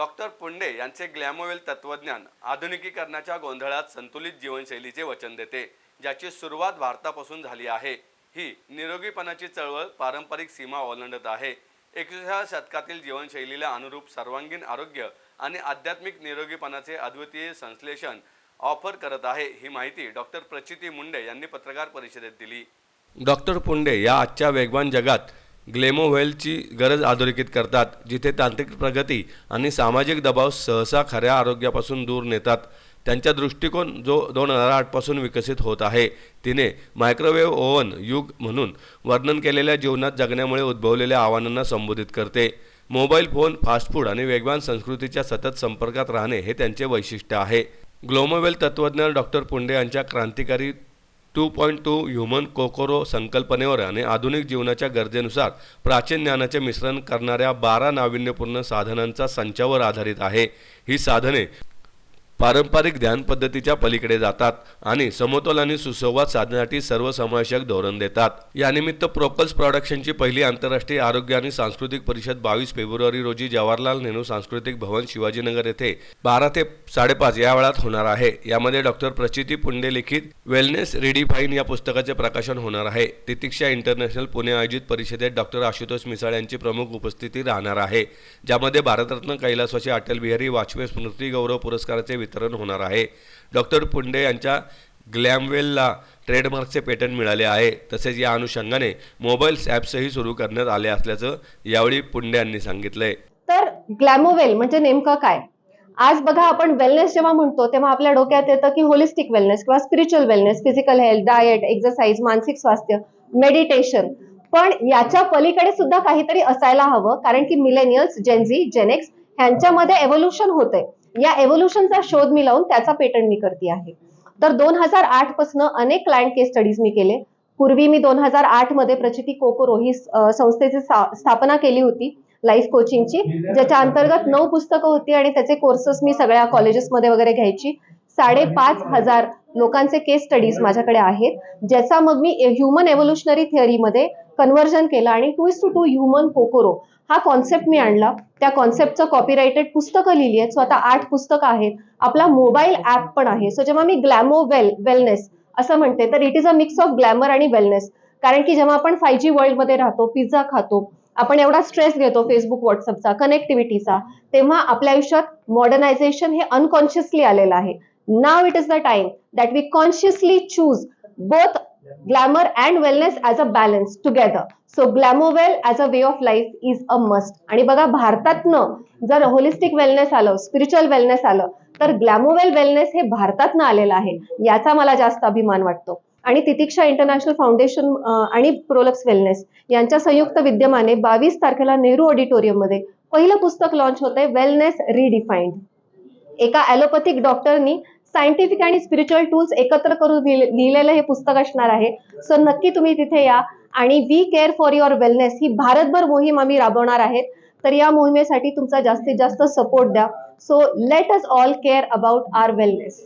Doctor Punde यांचे ग्लॅमोवेल तत्वज्ञान आधुनिकीकरणाच्या गोंधळात संतुलित जीवनशैलीचे वचन देते ज्याची सुरुवात भारतापासून झाली आहे. ही निरोगीपणाची चळवळ पारंपरिक सीमा ओलांडत आहे. एकविसाव्या शतकातील जीवनशैलीला अनुरूप सर्वांगीण आरोग्य आणि आध्यात्मिक निरोगीपणाचे अद्वितीय संश्लेषण ऑफर करत आहे ही माहिती डॉक्टर प्रचिती मुंडे यांनी पत्रकार परिषदेत दिली. डॉक्टर पुंडे या आजच्या वेगवान जगात ग्लेमोव्हेलची गरज अधोरेखित करतात जिथे तांत्रिक प्रगती आणि सामाजिक दबाव सहसा खऱ्या आरोग्यापासून दूर नेतात. त्यांचा दृष्टिकोन जो दोन हजार आठपासून विकसित होत आहे तिने मायक्रोवेव्ह ओव्हन युग म्हणून वर्णन केलेल्या जीवनात जगण्यामुळे उद्भवलेल्या आव्हानांना संबोधित करते. मोबाईल फोन फास्ट फूड आणि वेगवान संस्कृतीच्या सतत संपर्कात राहणे हे त्यांचे वैशिष्ट्य आहे. ग्लोमोवेल तत्त्वज्ञ डॉक्टर पुंडे यांच्या क्रांतिकारी two point two human Kokoro संकल्पनेवर आणि आधुनिक जीवनाच्या गरजेनुसार प्राचीन ज्ञानाचे मिश्रण करणाऱ्या बारा नाविन्यपूर्ण साधनांचा संचावर आधारित आहे. ही साधने पारंपरिक ध्यान पद्धतीच्या पलीकडे जातात आणि समतोल आणि सुसंवाद साधण्यासाठी सर्वसमावेशक धोरण देतात. यानिमित्त प्रोकल्स प्रॉडक्शनची पहिली आंतरराष्ट्रीय आरोग्य आणि सांस्कृतिक परिषद बावीस फेब्रुवारी रोजी जवाहरलाल नेहरू सांस्कृतिक भवन शिवाजीनगर येथे बारा ते साडेपाच या वेळात होणार आहे. यामध्ये डॉक्टर प्रचिती पुंडे लिखित वेलनेस रिडिफाईन या पुस्तकाचे प्रकाशन होणार आहे. तितिक्षा इंटरनॅशनल पुणे आयोजित परिषदेत डॉक्टर आशुतोष मिसाळ यांची प्रमुख उपस्थिती राहणार आहे. ज्यामध्ये भारतरत्न कैलासवासी अटल बिहारी वाजपेयी स्मृती गौरव पुरस्काराचे वितरण होणार आहे. डॉक्टर पुंडे यांच्या ग्लॅमवेलला ट्रेडमार्कचे पेटंट मिळाले आहे. तसेच या अनुषंगाने मोबाईल्स ॲप्सही सुरू करण्यात आले असल्याचं यावेळी पुंडे यांनी सांगितलंय. तर ग्लॅमोवेल म्हणजे नेमकं काय? आज बघा आपण वेलनेस जेव्हा म्हणतो तेव्हा आपल्या डोक्यात येतं की होलिस्टिक वेलनेस किंवा spiritual wellness physical health diet exercise मानसिक स्वास्थ्य मेडिटेशन पण याच्या पलीकडे सुद्धा काहीतरी असायला हवं कारण की millennials Gen Z Gen X ह्यांच्यामध्ये एव्होल्युशन होतंय. या एव्होल्युशनचा शोध मी लावून त्याचा पेटंट मी करते आहे. तर दोन हजार आठपासून अनेक क्लायंट केस स्टडीज मी केले. पूर्वी मी दोन हजार आठमध्ये प्रचिती कोकोरो ही संस्थेची स्थापना केली होती लाईफ कोचिंगची ज्याच्या अंतर्गत नऊ पुस्तकं होती आणि त्याचे कोर्सेस मी सगळ्या कॉलेजेसमध्ये वगैरे घ्यायची. साडेपाच हजार लोकांचे केस स्टडीज माझ्याकडे आहेत ज्याचा मग मी ह्युमन एव्होल्युशनरी थिअरीमध्ये कन्व्हर्जन केलं आणि to is to to human कोकोरो हा कॉन्सेप्ट मी आणला. त्या कॉन्सेप्टचं कॉपीरायटेड पुस्तकं लिहिली आहेत. सो आता आठ पुस्तकं आहेत. आपला मोबाईल ऍप पण आहे. सो जेव्हा मी ग्लॅमो वेल वेलनेस असं म्हणते तर it is a mix of glamour आणि वेलनेस कारण की जेव्हा आपण फाय जी वर्ल्डमध्ये राहतो पिझ्झा खातो आपण एवढा स्ट्रेस घेतो फेसबुक व्हॉट्सअपचा कनेक्टिव्हिटीचा तेव्हा आपल्या आयुष्यात मॉडर्नायझेशन हे अनकॉन्शियसली आलेलं आहे. नाव it is the time that we consciously choose both glamour and wellness as a balance together so glamowell as a way of life is a must आणि बघा भारतातनं जर होलिस्टिक वेलनेस आलं स्पिरिच्युअल वेलनेस आलं तर ग्लॅमोवेल wellness हे भारतातनं आलेलं आहे याचा मला जास्त अभिमान वाटतो. आणि तितिक्षा इंटरनॅशनल फाउंडेशन आणि प्रोलक्स वेलनेस यांच्या संयुक्त विद्यमाने बावीस तारखेला नेहरू ऑडिटोरियममध्ये पहिलं पुस्तक लॉन्च होतंय वेलनेस रिडिफाईंड एका ॲलोपॅथिक डॉक्टरनी सायंटिफिक आणि स्पिरिच्युअल टूल्स एकत्र करून लिहिलेलं हे पुस्तक असणार आहे. सो नक्की तुम्ही तिथे या आणि we care for your wellness ही भारतभर मोहीम आम्ही राबवणार आहेत. तर या मोहिमेसाठी तुमचा जास्तीत जास्त सपोर्ट द्या. So let us all care about our wellness.